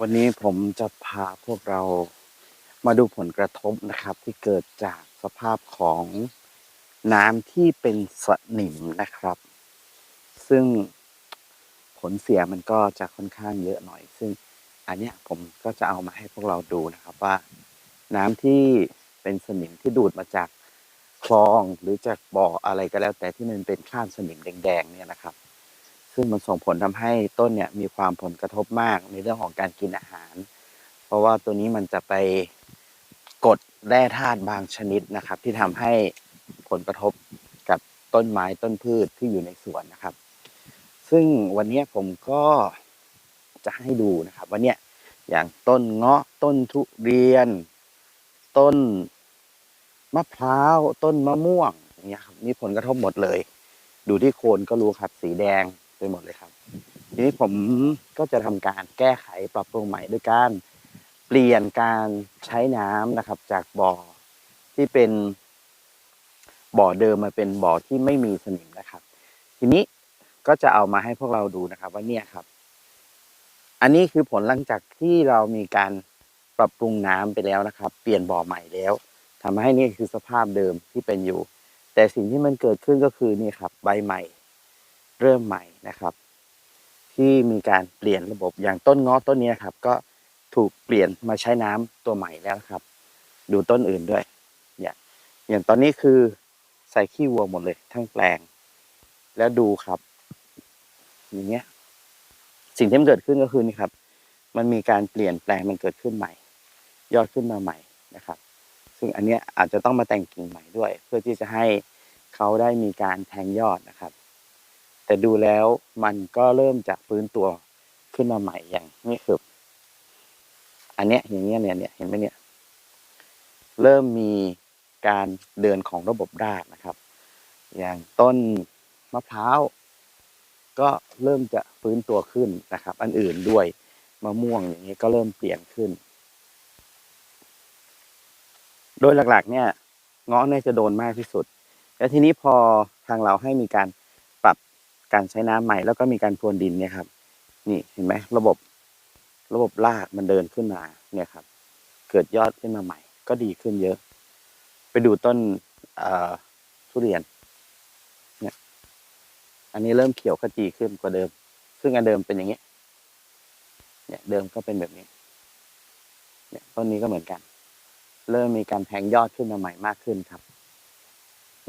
วันนี้ผมจะพาพวกเรามาดูผลกระทบนะครับ ที่เกิดจากสภาพของน้ำที่เป็นสนิมนะครับ ซึ่งผลเสียมันก็จะค่อนข้างเยอะหน่อย ซึ่งอันเนี้ยผมก็จะเอามาให้พวกเราดูนะครับว่า น้ำที่เป็นสนิมที่ดูดมาจากคลองหรือจากบ่ออะไรก็แล้ว แต่ที่มันเป็นคราบสนิมแดงๆเนี่ยนะครับ ซึ่งมันส่งผลทำให้ต้นเนี่ยมีความผลกระทบมากในเรื่องของการกินอาหาร เพราะว่าตัวนี้มันจะไปกดแร่ธาตุบางชนิดนะครับ ที่ทำให้ผลกระทบกับต้นไม้ต้นพืชที่อยู่ในสวนนะครับ ซึ่งวันนี้ผมก็จะให้ดูนะครับว่าเนี่ยอย่างต้นเงาะต้นทุเรียน ต้นมะพร้าวต้นมะม่วงอย่างเงี้ยครับมีผลกระทบหมดเลย ดูที่โคนก็รู้ครับสีแดง ไปหมดเลยครับ ทีนี้ผมก็จะทำการแก้ไขปรับปรุงใหม่ด้วยการเปลี่ยนการใช้น้ำนะครับ จากบ่อที่เป็นบ่อเดิมมาเป็นบ่อที่ไม่มีสนิมนะครับ ทีนี้ก็จะเอามาให้พวกเราดูนะครับ ว่าเนี่ยครับ อันนี้คือผลหลังจากที่เรามีการปรับปรุงน้ำไปแล้วนะครับ เปลี่ยนบ่อใหม่แล้วทำให้นี่คือสภาพเดิมที่เป็นอยู่ แต่สิ่งที่มันเกิดขึ้นก็คือนี่ครับ ใบใหม่ เริ่มใหม่นะครับ ที่มีการเปลี่ยนระบบอย่างต้นงาะต้นนี้ครับ ก็ถูกเปลี่ยนมาใช้น้ำตัวใหม่แล้วครับ ดูต้นอื่นด้วยเนี่ยอย่างตอนนี้คือใส่ขี้วัวหมดเลย ทั้งแปลง แล้วดูครับ อย่างเงี้ยสิ่งที่มันเกิดขึ้นก็คือนี่ครับ มันมีการเปลี่ยนแปลงมันเกิดขึ้นใหม่ ยอดขึ้นมาใหม่นะครับ ซึ่งอันเนี้ยอาจจะต้องมาแต่งกิ่งใหม่ด้วย เพื่อที่จะให้เขาได้มีการแทงยอดนะครับ แต่ดูแล้วมันก็เริ่มจะฟื้นตัวขึ้นมาใหม่อย่างนี่คืออันเนี้ยอย่างเงี้ยเนี่ยเนี่ยเห็นไหมเนี่ยเริ่มมีการเดินของระบบรากนะครับ อย่างต้นมะพร้าวก็เริ่มจะฟื้นตัวขึ้นนะครับ อันอื่นด้วยมะม่วงอย่างนี้ก็เริ่มเปลี่ยนขึ้น โดยหลักๆ เนี่ยเงาะเนี่ยจะโดนมากที่สุด แล้วทีนี้พอทางเราให้มีการ การใช้น้ำใหม่แล้วก็มีการพรวนดินเนี่ยครับ นี่เห็นไหมระบบระบบรากมันเดินขึ้นมาเนี่ยครับ เกิดยอดขึ้นมาใหม่ ก็ดีขึ้นเยอะ ไปดูต้นทุเรียน เนี่ย อันนี้เริ่มเขียวขจีขึ้นกว่าเดิม ซึ่งอันเดิมเป็นอย่างเงี้ เนี่ยเดิมก็เป็นแบบนี้ เนี่ยต้นนี้ก็เหมือนกัน เริ่มมีการแทงยอดขึ้นมาใหม่มากขึ้นครับ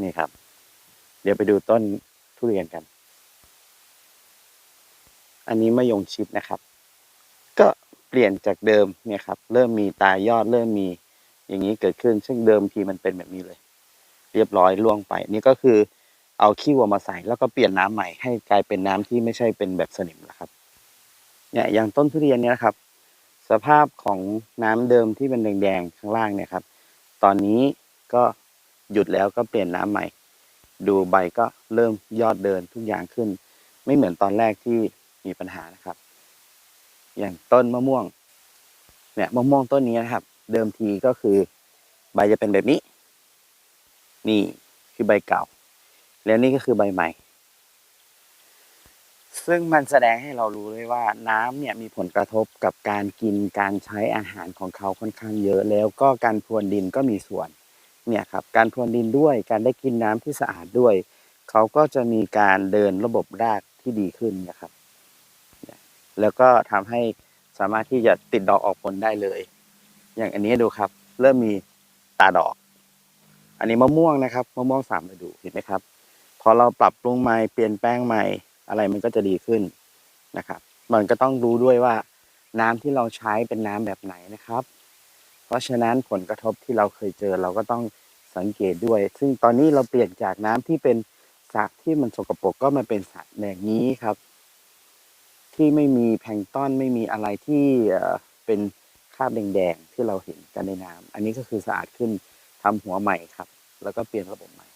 นี่ครับ เดี๋ยวไปดูต้นทุเรียนกัน อันนี้มะยงชิดนะครับ ก็เปลี่ยนจากเดิมเนี่ยครับ เริ่มมีตายยอดเริ่มมีอย่างนี้เกิดขึ้น ซึ่งเดิมทีมันเป็นแบบนี้เลย เรียบร้อยล่วงไป นี่ก็คือเอาขี้วัวมาใส่แล้วก็เปลี่ยนน้ำใหม่ให้กลายเป็นน้ำที่ไม่ใช่เป็นแบบสนิมนะครับ เนี่ยอย่างต้นทุเรียนเนี่ยนะครับ สภาพของน้ำเดิมที่เป็นแดงๆข้างล่างเนี่ยครับ ตอนนี้ก็หยุดแล้วก็เปลี่ยนน้ำใหม่ ดูใบก็เริ่มยอดเดินทุกอย่างขึ้น ไม่เหมือนตอนแรกที่ มีปัญหานะครับ อย่างต้นมะม่วง เนี่ยมะม่วงต้นนี้นะครับ เดิมทีก็คือ ใบจะเป็นแบบนี้ นี่คือใบเก่า แล้วนี่ก็คือใบใหม่ ซึ่งมันแสดงให้เรารู้เลยว่า น้ำเนี่ยมีผลกระทบกับการกินการใช้อาหารของเขาค่อนข้างเยอะแล้วก็การพรวนดินก็มีส่วน เนี่ยครับ การพรวนดินด้วยการได้กินน้ำที่สะอาดด้วย เขาก็จะมีการเดินระบบรากที่ดีขึ้นนะครับ แล้วก็ทำให้สามารถที่จะติดดอกออกผลได้เลย อย่างอันนี้ดูครับ เริ่มมีตาดอก อันนี้มะม่วงนะครับมะม่วงสามฤดูเห็นไหมครับพอเราปรับปรุงใหม่เปลี่ยนแปลงใหม่อะไรมันก็จะดีขึ้นนะครับ มันก็ต้องรู้ด้วยว่าน้ำที่เราใช้เป็นน้ำแบบไหนนะครับ เพราะฉะนั้นผลกระทบที่เราเคยเจอเราก็ต้องสังเกตด้วย ซึ่งตอนนี้เราเปลี่ยนจากน้ำที่เป็นสระที่มันสกปรกก็มาเป็นสระแบบนี้ครับ ที่ไม่มีแพลงต้อนไม่มีอะไรที่เป็นคราบแดงๆที่เราเห็นกันในน้ำอันนี้ก็คือสะอาดขึ้นทำหัวใหม่ครับ แล้วก็เปลี่ยนระบบใหม่